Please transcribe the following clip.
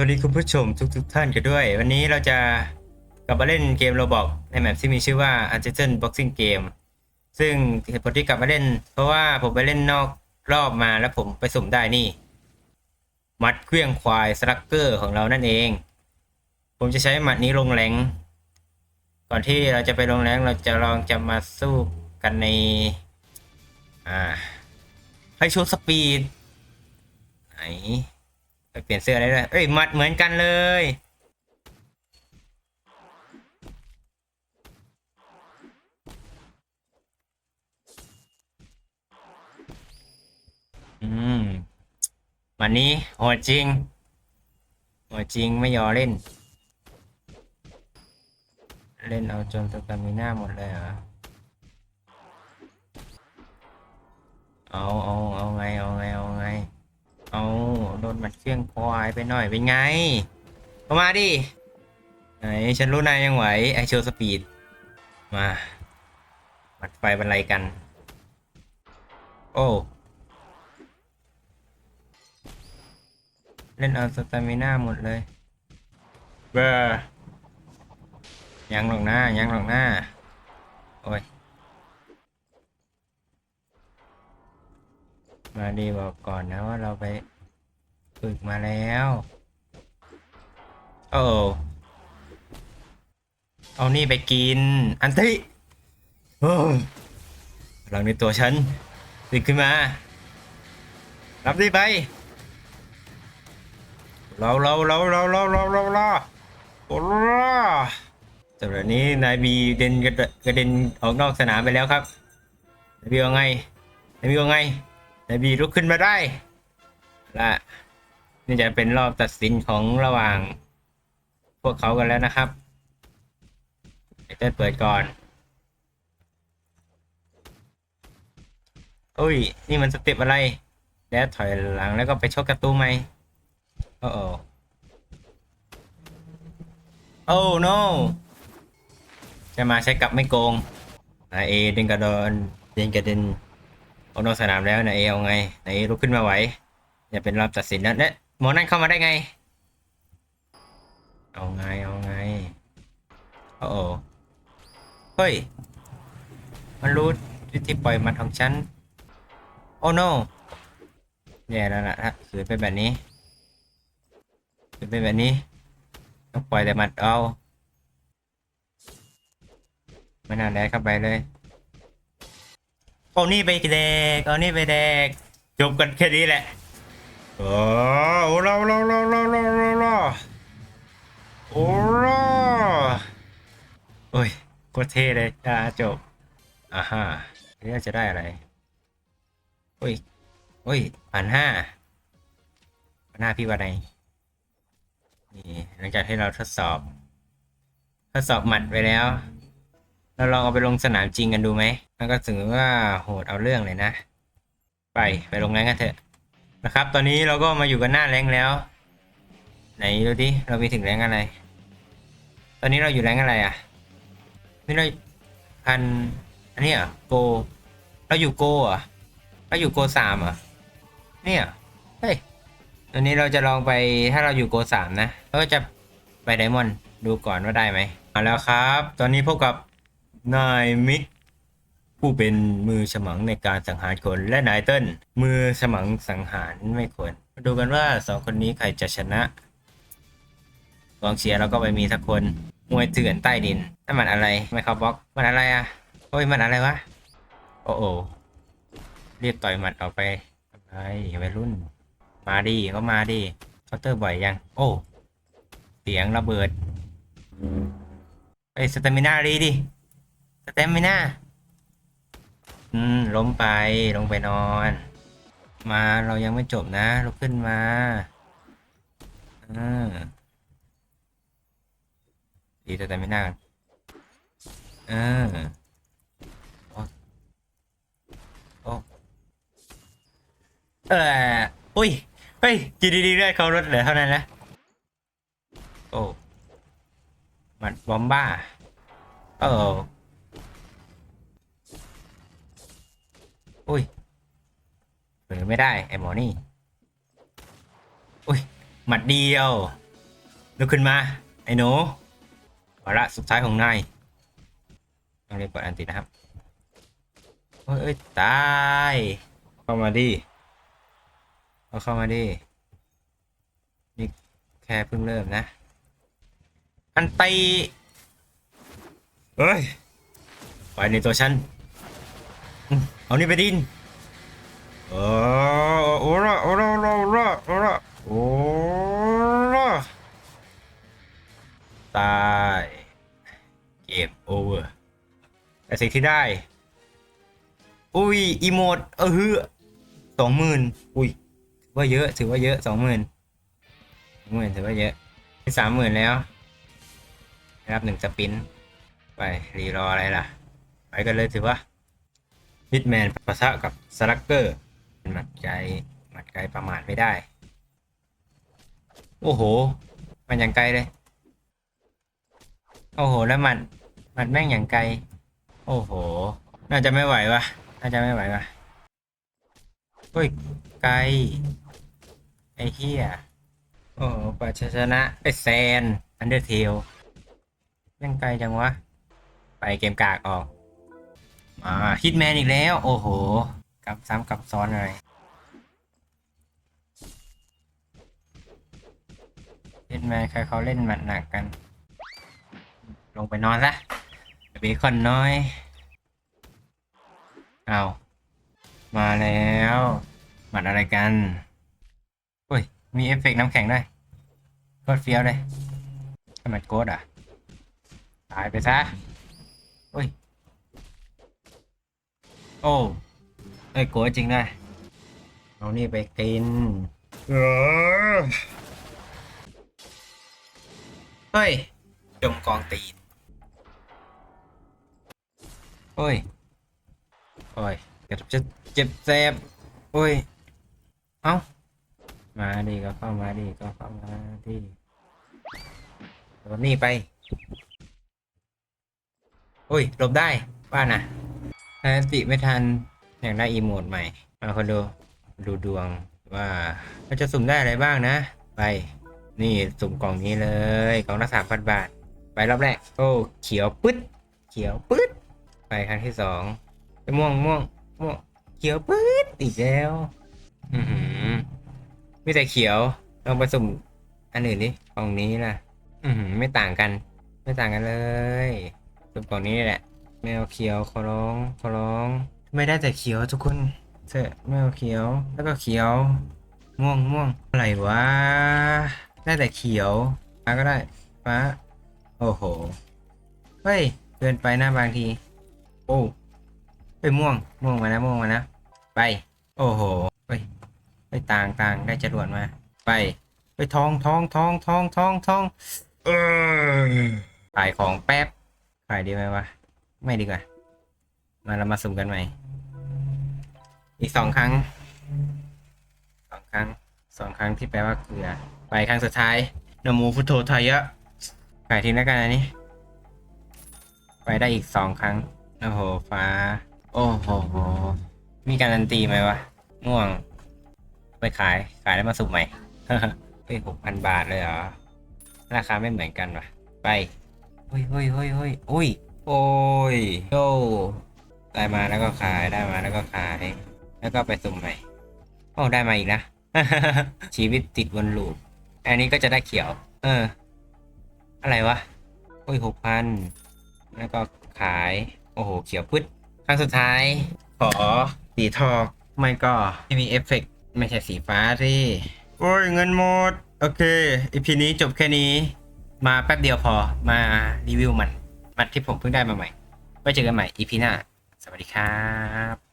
วัสดีคุณผู้ชมทุกๆทท่านกันด้วย วันนี้เราจะกลับมาเล่นเกมโรบอกในแมปที่มีชื่อว่า u n t i t l e Boxing Game ซึ่งเหตุผลที่กลับมาเล่น เพราะว่าผมไปเล่นนอกรอบมาแล้วผมไปสุ่มได้นี่ มัดเครื่องควายสลักเกอร์ของเรานั่นเอง ผมจะใช้หมัดนี้ลงแรงก่อนที่เราจะไปลงแรงเราจะลองจะมาสู้กันในอ่าให้ชว์สปีดไหน เปลี่ยนเสื้อได้ด้วยเอ้ยหมัดเหมือนกันเลย อืม วันนี้โหดจริงโหดจริงไม่ยอเล่น เล่นเอาจนสตามิน่าหมดเลยเหรอ โดนมัดเครื่องควายไปหน่อยเป็นไงเข้ามาดิไหนฉันรู้นายยังไหวไอโชว์สปีดมามัดไฟบรรลัยกัน โอ้เล่นเอาสตามิน่าหมดเลยเบอร์ยังหรอกหน้ายังหรอกหน้า โอ้ย มาดีบอกก่อนนะว่าเราไป ฝึกมาแล้วโอ้เอานี่ไปกิน อันติโอ้ยพลังในตัวฉันตื่นขึ้นมา รับนี่ไป เราเราเราเราเราเราเราเราโอ้แต่แบบนี้นายบีเด่นกระเดกระเด็นออกนอกสนามไปแล้วครับ นายบีว่าไง นายบีว่าไง นายบีลุกขึ้นมาได้และ นี่จะเป็นรอบตัดสินของระหว่าง พวกเขากันแล้วนะครับไอเต้นเปิดก่อนโอ้ย นี่มันสเต็ปอะไร แล้วถอยหลังแล้วก็ไปชกกระตู้ไหมโอ้โอโอ้ no จะมาใช้กับไม่โกงนายเอเดินกระโดนเดินกระเด็นออกนอกสนามแล้วนายเอเอาไงนายเอลุกขึ้นมาไหวอย่าเป็นรอบตัดสินนะเนี่ย หมอนั่นเข้ามาได้ไง เอาไง เอาไง โอ้โหเฮ้ย มันรู้วิธีปล่อยมันของฉัน โอ้ no แย่แล้วล่ะถ้าขืนเป็นแบบนี้ขืนเป็นแบบนี้ ต้องปล่อยแต่มัดเอาไม่น่าแดกเข้าไปเลยเอานี่ไปแดก เอานี่ไปแดก จบกันแค่นี้แหละ โอ้โหเราเราเราเราเราเราเราโอ้โหโอ้ยโคตรเท่เลยจ้าจบอ่าฮะนี่เราจะได้อะไรโอ้ยโอ้ยพันห้าพันห้าพี่ว่าไงนี่หลังจากที่เราทดสอบ ทดสอบหมัดไปแล้ว เราลองเอาไปลงสนามจริงกันดูไหมมันก็ถือว่าโหดเอาเรื่องเลยนะ ไปไปลงแรงกันเถอะ นะครับ ตอนนี้เราก็มาอยู่กันหน้าแรงแล้ว ไหนดูดิเราไปถึงแรงอะไร ตอนนี้เราอยู่แรงอะไรอะนี่เราพันอันนี้อะโก เราอยู่โกอะเราอยู่โกสามอะเนี่ยเฮ้ยตอนนี้เราจะลองไปถ้าเราอยู่โกสามนะเราก็จะไปไดมอนด์ดูก่อนว่าได้ไหมมาแล้วครับ ตอนนี้พบกับนายมิก ผู้เป็นมือฉมังในการสังหารคนและนายเติ้ลมือฉมังสังหารไม่ควรมาดูกันว่าสองคนนี้ใครจะชนะกองเชียร์เราก็ไม่มีสักคนมวยเถื่อนใต้ดินนั่นมันอะไรไม่เข้าบล็อกมันอะไรอะโอ้ยมันอะไรวะโอ้โอเรียกต่อยหมัดออกไปอะไรวัยรุ่น มาดิเขามาดิเคาน์เตอร์บ่อยยัง โอ้ เสียงระเบิดเอ้สเตมินาดีดิสเตมไหมนะ อืม ล้มไป ลงไปนอน มาเรายังไม่จบนะลุกขึ้นมาอ่าดีสเต็มไม่น่าอ่าโอ้โอ้เอออุ้ย เฮ้ยจีดีดีด้วยเขาลดเหลือเท่านั้นนะ โอ้ มันบอมบ้าโอ้อุ้ โอ้ยเผลอไม่ได้ไอ้หมอนี่อุ้ยหมัดเดียวลุกขึ้นมา ไอ้หนูวาระสุดท้ายของนายต้องเรียกเปิดอันตินะครับโอ้ยเอ้ยตายเข้ามาดิเอาเข้ามาดินี่แค่เพิ่งเริ่มนะ อันตีเฮ้ยไปในตัวฉัน เอานี่ไปดินเออโอ้ละโอ้ละโอ้ละโอ้ละโอ้ละโอ้ละตายเกมโอเวอร์แต่สิ่งที่ได้ อุ้ยอีโมดเออฮือสองหมื่นอุ้ยถือว่าเยอะถือว่าเยอะสองหมื่นสองหมื่นถือว่าเยอะสามหมื่นแล้วรับหนึ่งสปิน ไปรีรออะไรล่ะ ไปกันเลยถือว่า ฮิตแมนปะทะกับสลักเกอร์หมัดไกลหมัดไกลประมาทไม่ได้ โอ้โห มันอย่างไกลเลย โอ้โห แล้วมันมันแม่งอย่างไกล โอ้โห น่าจะไม่ไหววะน่าจะไม่ไหววะเฮ้ย ไกล ไอ้เหี้ยโอ้โหกว่าจะชนะไอ้แซน อันเดอร์เทลยังไกลจังวะ ไปเกมกากออก มาฮิตแมนอีกแล้ว โอ้โหกลับซ้ำกลับซ้อนเลยฮิตแมนใครเขาเล่นหมัดหนักกัน ลงไปนอนซะเบคอนน้อย เอามาแล้วหมัดอะไรกันโอ้ย มีเอฟเฟกต์น้ำแข็งด้วยโคตรเฟี้ยวเลยทำไมโกดอะ ตายไปซะโอ้ย โอ้เอ้ยโกดจริงด้วยเอานี่ไปกิน เออเฮ้ย จมกองตีนโอ้ย โอ้ยเจ็บจะเจ็บแสบโอ้ย เอ้า มาดิก็เข้ามาดิก็เข้ามาดิตัวนี้ไป โอ้ยหลบได้บ้านน่ะ แทนติไม่ทันอยากได้อีโมดใหม่มาคนดูดูดวงว่าเราจะสุ่มได้อะไรบ้างนะ ไป นี่สุ่มกล่องนี้เลยกล่องละสามพันบาท ไปรอบแรกโอ้เขียวปึ๊ดเขียวปึ๊ดไปครั้งที่สองไปม่วงม่วงม่วงเขียวปึ๊ดอีกแล้ว อือหือมีแต่เขียวลองไปสุ่มอันอื่นดิกล่องนี้ล่ะอือหือไม่ต่างกัน ไม่ต่างกันเลยสุ่มกล่องนี้แหละ แมวเขียวขอร้องขอร้องไม่ได้แต่เขียวทุกคนเสอะแมวเขียวแล้วก็เขียว ม่วงม่วงอะไรวะได้แต่เขียวฟ้าก็ได้ฟ้าโอ้โหเฮ้ยเกินไปนะบางที โอ้ไปม่วงม่วงมานะม่วงมานะไป โอ้โหเฮ้ยไปต่างต่างได้จรวดมา ไป ไปทองทองทองทองทองทองเออขายของแป๊บขายดีไหมวะ ไม่ดีกว่า มาเรามาสุ่มกันใหม่ อีกสองครั้ง สองครั้ง สองครั้งที่แปลว่าเกลือ ไปครั้งสุดท้ายนโมพุทโธไทยะขายทิ้งแล้วกันอันนี้ ไปได้อีกสองครั้ง โอ้โห ฟ้า โอ้โห มีการันตีไหมวะง่วง ไปขาย ขายแล้วมาสุ่มใหม่เฮ้ยหกพันบาทเลยเหรอ ราคาไม่เหมือนกันวะไปเฮ้ยเฮ้ยเฮ้ยเฮ้ยอุ้ย โอ้ยโยได้มาแล้วก็ขายได้มาแล้วก็ขาย แล้วก็ไปสุ่มใหม่โอ้ได้มาอีกนะ ชีวิตติดวนลูปอันนี้ก็จะได้เขียว เออ อะไรวะโอ้ยหกพันแล้วก็ขาย โอ้โห เขียวปึ๊ดครั้งสุดท้าย ขอสีทองไม่ก็ไม่มีเอฟเฟกต์ไม่ใช่สีฟ้าที่โอ้ยเงินหมด โอเคอีพีนี้จบแค่นี้ มาแป๊บเดียวพอมารีวิวมัน มันที่ผมเพิ่งได้มาใหม่ไว้เจอกันใหม่อีพีหน้า สวัสดีครับ